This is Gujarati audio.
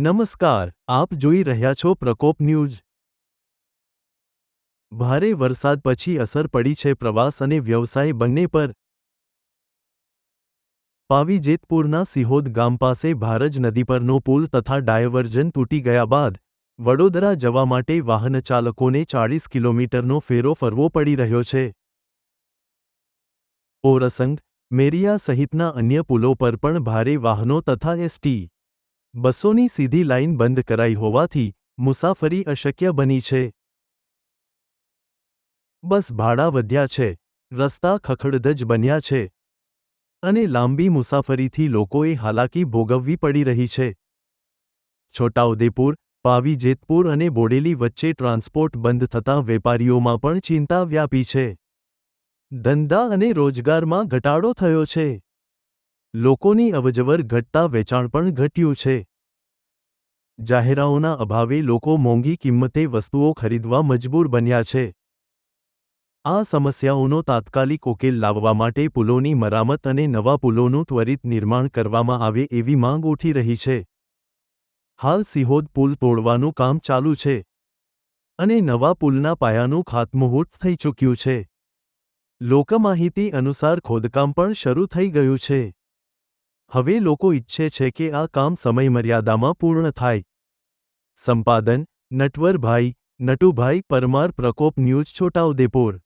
નમસ્કાર, આપ જોઈ રહ્યા છો પ્રકોપ ન્યૂઝ. ભારે વરસાદ પછી અસર પડી છે પ્રવાસ અને વ્યવસાય બંને પર. પાવી જેતપુરના સિહોદ ગામ પાસે ભારજ નદી પરનો પુલ તથા ડાયવર્જન તૂટી ગયા બાદ, વડોદરા જવા માટે વાહનચાલકોને ચાળીસ કિલોમીટરનો ફેરો ફરવો પડી રહ્યો છે. ઓરસંગ, મેરિયા સહિતના અન્ય પુલો પર પણ ભારે વાહનો તથા એસટી બસોની સીધી લાઇન બંધ કરાઈ હોવાથી મુસાફરી અશક્ય બની છે. બસ ભાડા વધ્યા છે, રસ્તા ખખડધજ બન્યા છે અને લાંબી મુસાફરીથી લોકોએ હાલાકી ભોગવવી પડી રહી છે. છોટાઉદેપુર, પાવી જેતપુર અને બોડેલી વચ્ચે ટ્રાન્સપોર્ટ બંધ થતાં વેપારીઓમાં પણ ચિંતા વ્યાપી છે. ધંધા અને રોજગારમાં ઘટાડો થયો છે. લોકોની અવજવર ઘટતા વેચાણ પણ ઘટ્યું છે. જાહેરાઓના અભાવે લોકો મોંઘી કિંમતે વસ્તુઓ ખરીદવા મજબૂર બન્યા છે. આ સમસ્યાઓનો તાત્કાલિક ઉકેલ લાવવા માટે પુલોની મરામત અને નવા પુલોનું ત્વરિત નિર્માણ કરવામાં આવે એવી માંગ ઉઠી રહી છે. હાલ સિહોદ પુલ તોડવાનું કામ ચાલુ છે અને નવા પુલના પાયાનું ખાતમુહૂર્ત થઈ ચૂક્યું છે. લોકમાહિતી અનુસાર ખોદકામ પણ શરૂ થઈ ગયું છે. હવે લોકો ઈચ્છે છે કે આ કામ સમયમર્યાદામાં પૂર્ણ થાય. સંપાદન, નટવરભાઈ, નટુભાઈ પરમાર પ્રકોપ ન્યૂઝ, છોટાઉદેપુર.